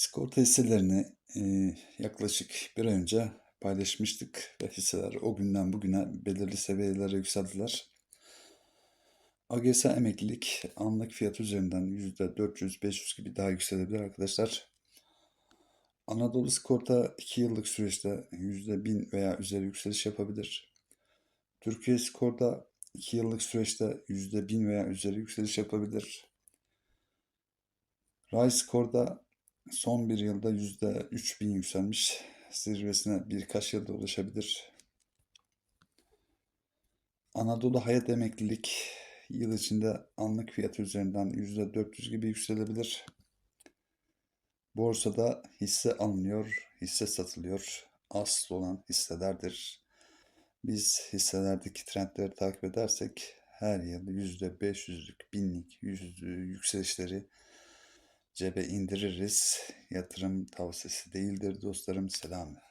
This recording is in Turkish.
Sigorta hisselerini eee, yaklaşık bir ay önce paylaşmıştık ve hisseler o günden bugüne belirli seviyelere yükseldiler. AGS emeklilik anlık fiyat üzerinden %400-500 gibi daha yükselebilir arkadaşlar. Anadolu Sigorta 2 yıllık süreçte %1000 veya üzeri yükseliş yapabilir. Türkiye Sigorta 2 yıllık süreçte %1000 veya üzeri yükseliş yapabilir. Ray Score'da son bir yılda %3000 yükselmiş. Zirvesine birkaç yılda ulaşabilir. Anadolu Hayat Emeklilik yıl içinde anlık fiyatı üzerinden %400 gibi yükselebilir. Borsada hisse alınıyor, hisse satılıyor. Asıl olan hisselerdir. Biz hisselerdeki trendleri takip edersek her yıl %500'lük, binlik, yüzlü yükselişleri cebe indiririz. Yatırım tavsiyesi değildir dostlarım. Selam.